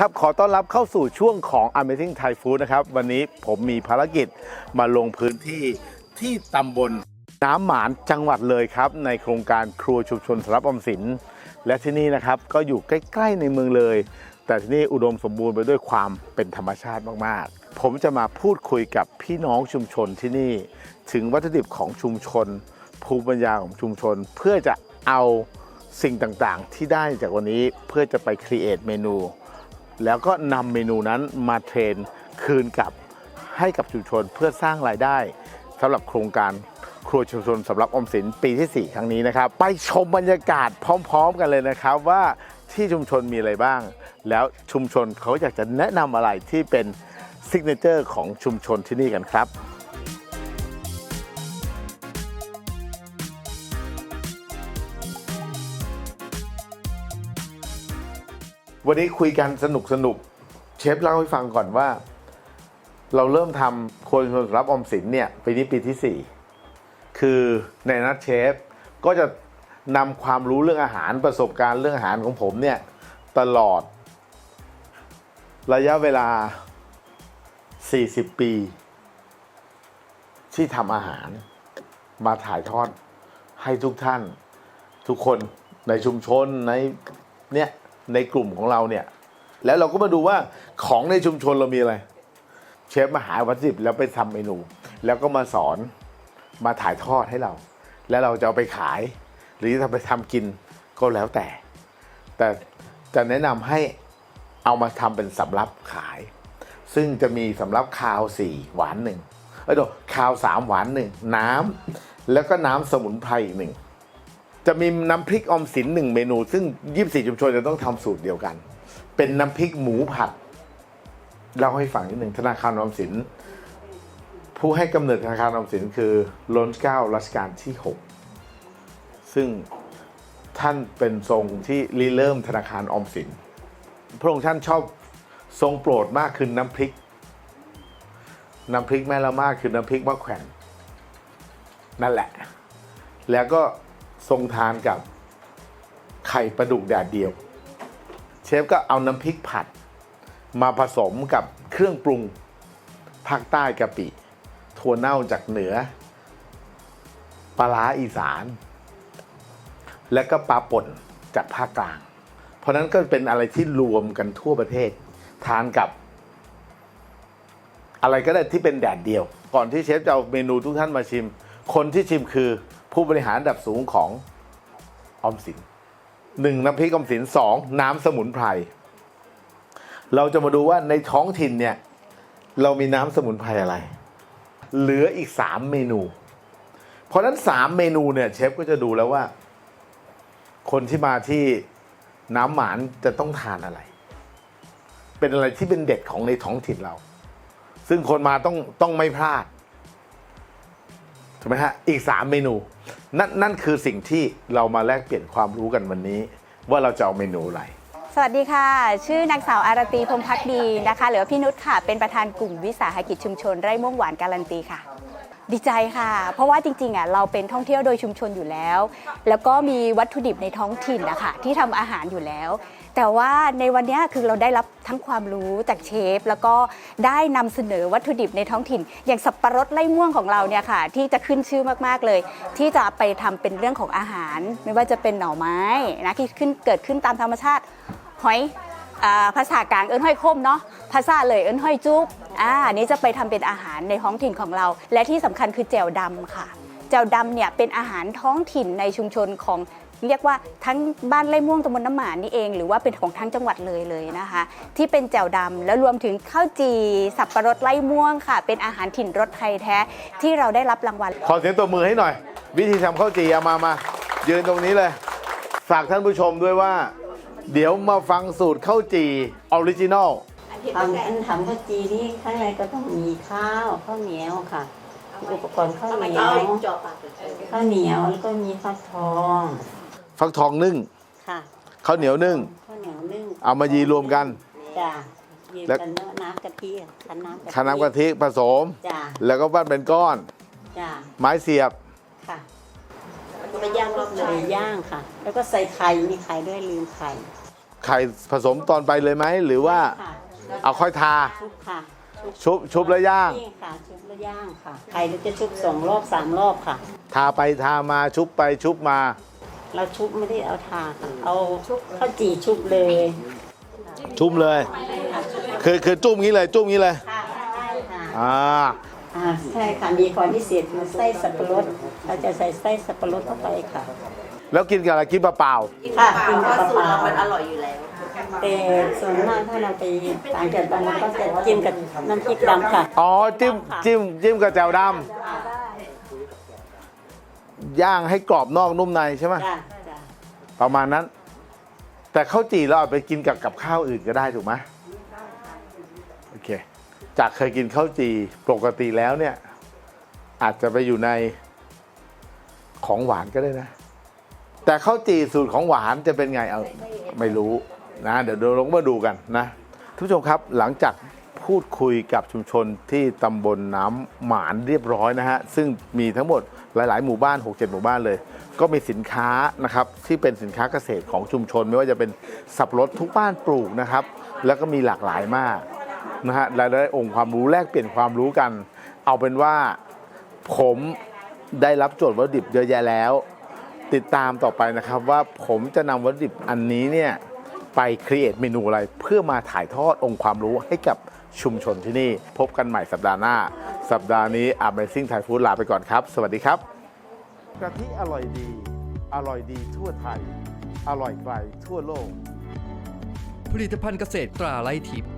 ครับขอต้อนรับเข้าสู่ช่วงของ Amazing Thai Food นะครับ วันนี้ผมมีภารกิจมาลงพื้นที่ที่ตำบลน้ำหมานจังหวัดเลยครับ ในโครงการครัวชุมชนสำรับออมสิน และที่นี่นะครับก็อยู่ใกล้ ๆ ในเมืองเลย แต่ที่นี่อุดมสมบูรณ์ไปด้วยความเป็นธรรมชาติมากๆ ผมจะมาพูดคุยกับพี่น้องชุมชนที่นี่ ถึงวัตถุดิบของชุมชน ภูมิปัญญาของชุมชน เพื่อจะเอาสิ่งต่างๆ ที่ได้จากวันนี้เพื่อจะไปครีเอทเมนู แล้วก็นำเมนูนั้นมาเทรนคืนกลับให้กับชุมชนเพื่อสร้างรายได้สำหรับโครงการครัวชุมชนสำหรับออมสินปีที่ 4 ครั้งนี้นะครับ ไปชมบรรยากาศพร้อม ๆ กันเลยนะครับว่าที่ชุมชนมีอะไรบ้าง แล้วชุมชนเขาอยากจะแนะนำอะไรที่เป็นซิกเนเจอร์ของชุมชนที่นี่กันครับ วันนี้คุยกันสนุกสนุกเชฟเล่าให้ฟังก่อนว่า เราเริ่มทำคนสรับออมสินเนี่ยปีนี้ปีที่ 4 คือในนัดเชฟก็จะนำความรู้เรื่องอาหารประสบการณ์เรื่องอาหารของผมเนี่ยตลอด ระยะเวลา 40 ปี ที่ทำอาหารมาถ่ายทอดให้ทุกท่าน ทุกคนในชุมชนในเนี่ย ในกลุ่มของเราเนี่ย แล้วเราก็มาดูว่าของในชุมชนเรามีอะไร เชฟมาหาวัตถุดิบแล้วไปทำเมนู แล้วก็มาสอนมาถ่ายทอดให้เรา แล้วเราจะเอาไปขาย หรือจะไปทำกินก็แล้วแต่ แต่จะแนะนำให้เอามาทำเป็นสำรับขาย ซึ่งจะมีสำรับคาวสี่หวานหนึ่งเอ้ยเดี๋ยวคาวสามหวานหนึ่งน้ำแล้วก็น้ำสมุนไพรอีกหนึ่ง จะมีน้ำพริกอมสินหนึ่งเมนู ซึ่งยี่สี่ชุมชนจะต้องทำสูตรเดียวกัน เป็นน้ำพริกหมูผัดเล่าให้ฟังนิดหนึ่งธนาคารอมสิน ผู้ให้กำเนิดธนาคารอมสินคือล้นเก้ารัชกาลที่ 6 ซึ่งท่านเป็นทรงที่ริเริ่มธนาคารออมสิน พระองค์ท่านชอบทรงโปรดมากคือน้ำพริก น้ำพริกแม่ละมากคือน้ำพริกมะแขวนนั่นแหละ แล้วก็ ทรงทานกับไข่ปลาดุกแดดเดียว เชฟก็เอาน้ำพริกผัด มาผสมกับเครื่องปรุงภาคใต้กะปิถั่วเน่าจากเหนือปลาร้าอีสาน และก็ปลาป่นจากภาคกลาง เพราะนั้นก็เป็นอะไรที่รวมกันทั่วประเทศ ทานกับ อะไรก็ได้ที่เป็นแดดเดียว ก่อนที่เชฟจะเอาเมนูทุกท่านมาชิม คนที่ชิมคือ ผู้บริหารระดับสูงของออมสินหนึ่งน้ำพริกออมสินสองน้ำสมุนไพรเราจะมาดูว่าในท้องถิ่นเนี่ย เรามีน้ำสมุนไพรอะไร เหลืออีกสามเมนู เพราะนั้นสามเมนูเนี่ยเชฟก็จะดูแล้วว่า คนที่มาที่น้ำหมานจะต้องทานอะไร เป็นอะไรที่เป็นเด็ดของในท้องถิ่นเรา ซึ่งคนมาต้องต้องไม่พลาด ถูกไหมฮะอีกสามเมนู นั่นนั่นคือสิ่งที่เรามาแลกเปลี่ยนความรู้กันวันนี้ ว่าเราจะเอาเมนูอะไร สวัสดีค่ะ ชื่อนางสาวอารตีพงพักดีนะคะ หรือว่าพี่นุชค่ะ เป็นประธานกลุ่มวิสาหกิจชุมชนไร่ม่วงหวานการันตีค่ะ ดีใจค่ะ เพราะว่าจริงๆอะเราเป็นท่องเที่ยวโดยชุมชนอยู่แล้ว แล้วก็มีวัตถุดิบในท้องถิ่นนะคะที่ทำอาหารอยู่แล้ว แต่ว่าในวันเนี้ยคือเราได้รับทั้งความรู้จากเชฟ แล้วก็ได้นำเสนอวัตถุดิบในท้องถิ่น อย่างสับปะรดไล่ม่วงของเราเนี่ยค่ะ ที่จะขึ้นชื่อมากๆเลย ที่จะไปทำเป็นเรื่องของอาหาร ไม่ว่าจะเป็นหน่อไม้นะที่ขึ้นเกิดขึ้นตามธรรมชาติหอยอ่า ภาษากลางเอิ้นห้อยคมเนาะภาษาเลยเอิ้นห้อยจุ๊บอ่าอันนี้จะไปทำเป็นอาหารในท้องถิ่นของเรา และที่สำคัญคือแจ่วดำค่ะแจ่วดำเนี่ยเป็นอาหารท้องถิ่นในชุมชนของเรียกว่าทั้งบ้านไร่ม่วงตำบลน้ำหมานนี่เอง หรือว่าเป็นของทั้งจังหวัดเลยเลยนะคะ ที่เป็นแจ่วดำแล้วรวมถึงข้าวจีสับปะรดไร่ม่วงค่ะ เป็นอาหารถิ่นรสไทยแท้ที่เราได้รับรางวัลขอเสียงตัวมือให้หน่อย วิธีทำข้าวจีเอามามายืนตรงนี้เลยฝากท่านผู้ชมด้วยว่า เดี๋ยวมาฟังสูตรข้าวจี่ออริจินอลทำอันทำข้าวจีนี่ข้างในก็ต้องมีข้าวข้าวเหนียวค่ะ อุปกรณ์ข้าวเหนียวข้าวเหนียวแล้วก็มีฟักทองฟักทองนึ่งค่ะข้าวเหนียวนึ่งข้าวเหนียวนึ่งเอามายีรวมกันจ้ะยืนแล้วกันน้ำกะทิคั้นน้ำกะทิคาน้ำกะทิผสมจ้ะแล้วก็ปั้นเป็นก้อนจ้ะไม้เสียบค่ะ แล้วก็ย่างรอบเลยย่างค่ะ แล้วก็ใส่ไข่มีไข่ด้วยลืมไข่ไข่ผสมตอนไปเลยไหมหรือว่าค่ะเอาค่อยทา ชุบค่ะชุบชุบแล้วย่าง นี่ค่ะชุบแล้วย่างค่ะ ไข่เราจะชุบสองรอบสามรอบค่ะ ทาไปทามาชุบไปชุบมา เราชุบไม่ได้เอาทาค่ะเอาข้าวจี่ชุบเลยชุบเลย คือคือจุ่มงี้เลยจุ่มงี้เลย ค่ะใช่ค่ะ อ่า อ่าใช่ค่ะมีความพิเศษคือไส้สับปะรดเราจะใส่ไส้สับปะรดเข้าไปค่ะ แล้วกินกับอะไรกินเปล่าค่ะกินเพกับราะสูตรเปล่าเรามันอร่อยอยู่แล้วแต่ส่วนมากถ้าเราไปต่างจังหวัดเราก็จะจิ้มกับน้ำพริกดำค่ะๆอ๋อจิ้มจิ้มจิ้มกับแจ่วดำย่างให้กรอบนอกนุ่มในใช่ไหมจ้ะจ้ะประมาณนั้น แต่ข้าวจี่เราเอาไปกินกับกับข้าวอื่นก็ได้ถูกไหมโอเค จากเคยกินข้าวจีปกติแล้วเนี่ยอาจจะไปอยู่ในของหวานก็ได้นะ แต่ข้าวจีสูตรของหวานจะเป็นไงเอาไม่รู้นะ เดี๋ยวเราลงมาดูกันนะทุกผู้ชมครับหลังจากพูดคุยกับชุมชนที่ตำบลน้ำหมานเรียบร้อยนะฮะ ซึ่งมีทั้งหมดหลาย ๆ หมู่บ้าน 6-7 หมู่บ้านเลย ก็มีสินค้านะครับที่เป็นสินค้าเกษตรของชุมชน ไม่ว่าจะเป็นสับปะรดทุกบ้านปลูกนะครับ แล้วก็มีหลากหลายมาก นะฮะหลาย ๆ องค์ความรู้แลกเปลี่ยนความรู้กัน เอาเป็นว่าผมได้รับโจทย์วัตถุดิบเยอะแยะแล้ว ติดตามต่อไปนะครับว่าผมจะนำวัตถุดิบอันนี้เนี่ยไปครีเอทเมนูอะไรเพื่อมาถ่ายทอดองค์ความรู้ให้กับชุมชนที่นี่ พบกันใหม่สัปดาห์หน้า สัปดาห์นี้ Amazing Thai Food ลาไปก่อนครับ สวัสดีครับกะทิอร่อยดี อร่อยดีทั่วไทย อร่อยไกลทั่วโลก ผลิตภัณฑ์เกษตรตราไร่ทิพย์